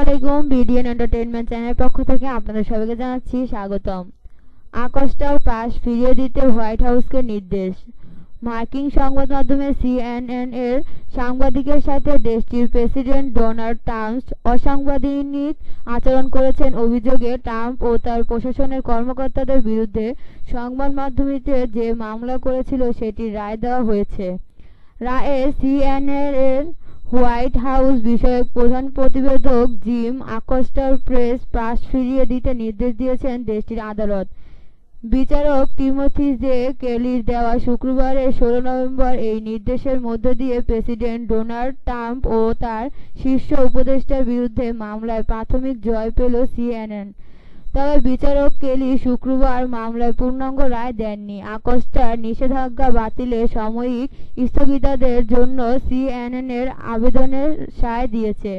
আলাইকুম, BDN entertainment চ্যানেলের পক্ষ থেকে আপনাদের সবাইকে জানাচ্ছি স্বাগতম। আকস্টার পাস ফিরিয়ে দিতে হোয়াইট হাউসকে নির্দেশ। মার্কিন সংবাদ মাধ্যমে সিএনএন এর সাংবাদিকের সাথে দেশটির প্রেসিডেন্ট ডোনাল্ড ট্রাম্প অসাংবিধানিক আচরণ করেছেন অভিযোগে ট্রাম্প ও তার প্রশাসনের কর্মকর্তাদের বিরুদ্ধে সংবাদ মাধ্যমটিতে যে মামলা করেছিল সেটির রায় দেওয়া হয়েছে। রায়ে সিএনএন এর হোয়াইট হাউস বিষয়ক প্রধান প্রতিবেদক জিম আকস্টার প্রেস পাস ফিরিয়ে দিতে নির্দেশ দিয়েছেন দেশটির আদালত। বিচারক টিমোথি জে কেলির দেওয়া শুক্রবারের ষোলো নভেম্বর এই নির্দেশের মধ্য দিয়ে প্রেসিডেন্ট ডোনাল্ড ট্রাম্প ও তার শীর্ষ উপদেষ্টার বিরুদ্ধে মামলায় প্রাথমিক জয় পেল সিএনএন। তবে বিচারক কেলি শুক্রবার মামলায় পূর্ণাঙ্গ রায় দেননি। আকস্টার নিষেধাজ্ঞা বাতিলে সাময়িক স্থগিতাদের জন্য সিএনএন এর আবেদনের সায় দিয়েছে।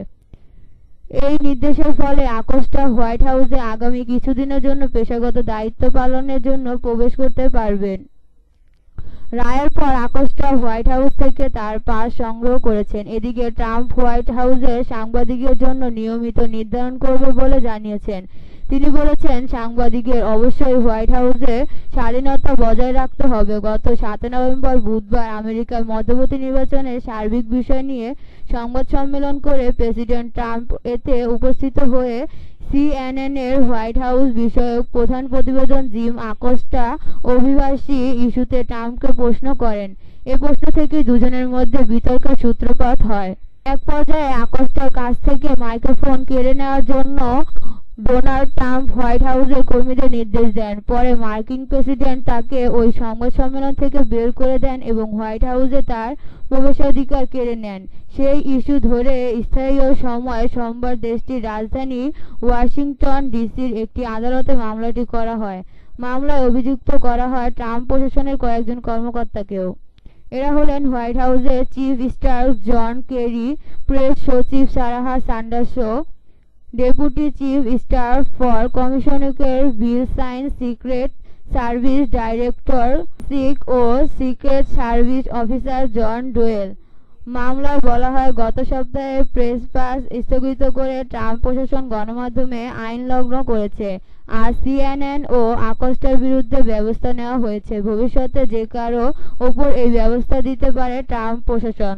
এই নির্দেশের ফলে আকস্টা হোয়াইট হাউসে আগামী কিছুদিনের জন্য পেশাগত দায়িত্ব পালনের জন্য প্রবেশ করতে পারবেন। রায়ের পর আকস্টা হোয়াইট হাউস থেকে তার পাস সংগ্রহ করেছেন। এদিকে ট্রাম্প হোয়াইট হাউসের সাংবাদিকের জন্য নিয়মিত নির্ধারণ করবে বলে জানিয়েছেন। তিনি বলেছেন, সাংবাদিকের অবশ্যই হোয়াইট হাউসে স্বাধীনতা বজায় রাখতে হবে। গত সাত নভেম্বর বুধবার আমেরিকার মধ্যবর্তী নির্বাচনের সার্বিক বিষয় নিয়ে সংবাদ সম্মেলন করে প্রেসিডেন্ট ট্রাম্প এতে উপস্থিত হয়ে সিএনএন এর হোয়াইট হাউস বিষয়ক প্রধান প্রতিবেদন জিম আকস্টা অভিবাসী ইস্যুতে ট্রাম্পকে প্রশ্ন করেন। এ প্রশ্ন থেকে দুজনের মধ্যে বিতর্কের সূত্রপাত হয়। এক পর্যায়ে আকস্টার কাছ থেকে মাইক্রোফোন কেড়ে নেওয়ার জন্য ডোনাল্ড ট্রাম্প হোয়াইট হাউসের কর্মীদের নির্দেশ দেন। পরে মার্কিন প্রেসিডেন্ট তাকে ওই সংবাদ সম্মেলন থেকে বের করে দেন এবং হোয়াইট হাউসে তার প্রবেশাধিকার কেড়ে নেন। সেই ইস্যু ধরে স্থানীয় সময় সোমবার দেশটির রাজধানী ওয়াশিংটন ডিসির একটি আদালতে মামলাটি করা হয়। মামলায় অভিযুক্ত করা হয় ট্রাম্প প্রশাসনের কয়েকজন কর্মকর্তাকেও। এরা হলেন হোয়াইট হাউসের chief staff John Kerry, press সচিব Sarah সান্ডার্সও deputy chief staff for commissioner Bill Shine secret service director sick oh secret service officer John Doyle মামলায় বলা হয়, গত সপ্তাহে প্রেস পাস স্থগিত করে ট্রাম্প প্রশাসন গণমাধ্যমে আইন লগ্ন করেছে, আর সিএনএন ও আকস্টার বিরুদ্ধে ব্যবস্থা নেওয়া হয়েছে। ভবিষ্যতে যে কারও ওপর এই ব্যবস্থা দিতে পারে ট্রাম্প প্রশাসন।